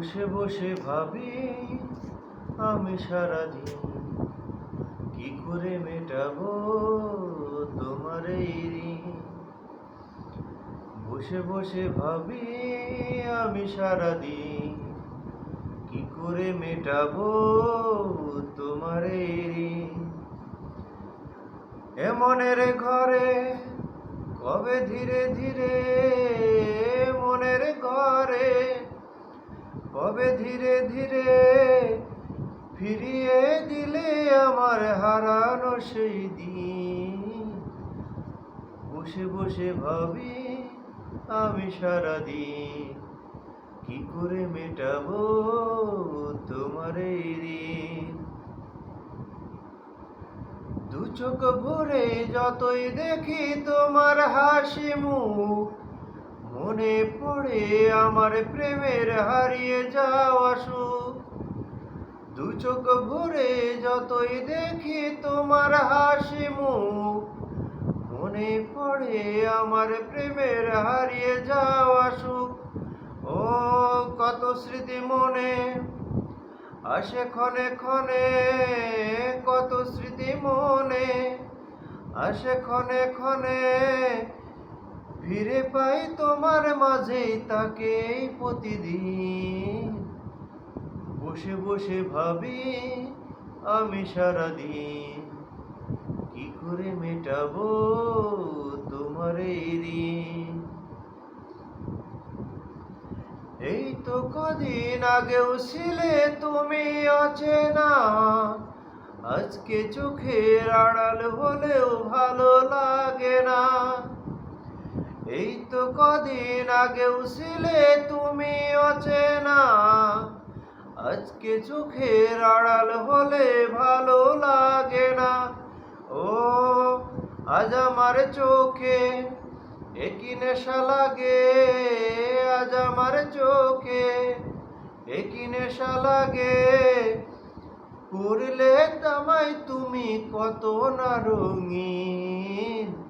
বসে বসে ভাবি, আমি সারাদিন কি করে মেটাবো তোমার এই ঋণ? বসে বসে ভাবি, আমি সারাদিন কি করে মেটাবো তোমার এই? এমনের ঘরে, কবে ধীরে ধীরে মনের ঘরে কবে ধীরে ধীরে ফিরিয়ে দিলে আমার হারানো সেই দিন। বসে বসে ভাবি আমি সারাদিন কি করে মেটাবো তোমার এই ঋণ দু চোখ ভরে যতই দেখি তোমার হাসি মুখ আমার প্রেমের হারিয়ে যাওয়া সুখ দু চোখ ভরে যতই দেখি তোমার হাসি মুখ, মনে পড়ে আমার প্রেমের হারিয়ে যাওয়া সুখ ও, কত স্মৃতি মনে, আসে ক্ষণে ক্ষণে, কত স্মৃতি মনে, আসে ক্ষণে ক্ষণে ফিরে পাই তোমার মাঝেই তাকে প্রতিদিন। বসে বসে ভাবি আমি সারাদিন কি করে মেটাবো তোমার এই এই তো কদিন আগেও ছিলে তুমি অচেনা, আজকে চোখের আড়াল হলেও ভালো লাগে না। এই তো কদিন আগেও ছিলে তুমি অচেনা। আজকে চোখের আড়াল হলে ভালো লাগে না। ও, আজ আমার চোখে একই নেশা লাগে, আজ আমার চোখে একই নেশা লাগে। করলে তামাই তুমি কত না রঙিন।